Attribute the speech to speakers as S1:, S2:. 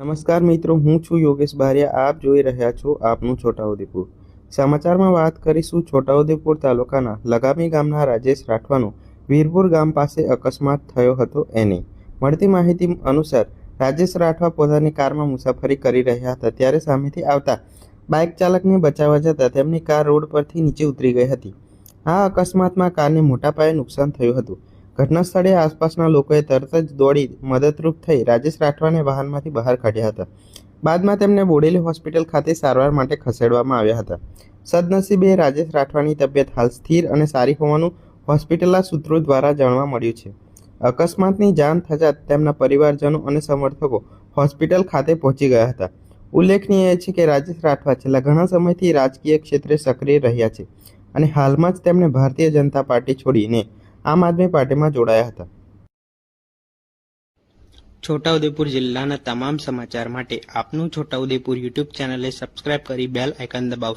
S1: નમસ્કાર મિત્રો, હું છું યોગેશ બારિયા. આપ જોઈ રહ્યા છો આપનું છોટાઉદેપુર. સમાચારમાં વાત કરીશું છોટાઉદેપુર તાલુકાના લગામી ગામના રાજેશ રાઠવાનો. વીરપુર ગામ પાસે અકસ્માત થયો હતો એની. મળતી માહિતી અનુસાર, રાજેશ રાઠવા પોતાની કારમાં મુસાફરી કરી રહ્યા હતા, ત્યારે સામેથી આવતા બાઇક ચાલકને બચાવવા જતાં તેમની કાર રોડ પરથી નીચે ઉતરી ગઈ હતી. આ અકસ્માતમાં કારને મોટા પાયે નુકસાન થયું હતું. ઘટના સ્થળે આસપાસના લોકોએ તરત જ દોડી મદદરૂપ થઈ રાજેશ રાઠવાને વાહનમાંથી બહાર કાઢ્યા હતા. બાદમાં તેમને બોડેલી હોસ્પિટલ ખાતે સારવાર માટે ખસેડવામાં આવ્યા હતા. સદનસીબે રાજેશ રાઠવાની તબિયત હાલ સ્થિર અને સારી હોવાનું હોસ્પિટલના સૂત્રો દ્વારા જાણવા મળ્યું છે. અકસ્માતની જાણ થતાં તેમના પરિવારજનો અને સમર્થકો હોસ્પિટલ ખાતે પહોંચી ગયા હતા. ઉલ્લેખનીય છે કે રાજેશ રાઠવા છેલ્લા ઘણા સમયથી રાજકીય ક્ષેત્રે સક્રિય રહ્યા છે અને હાલમાં જ તેમણે ભારતીય જનતા પાર્ટી છોડીને આમ આદમી પાર્ટીમાં જોડાયા હતા.
S2: છોટાઉદેપુર જિલ્લાના તમામ સમાચાર માટે આપનું છોટાઉદેપુર યુટ્યુબ ચેનલને સબસ્ક્રાઇબ કરી બેલ આઇકન દબાવશો.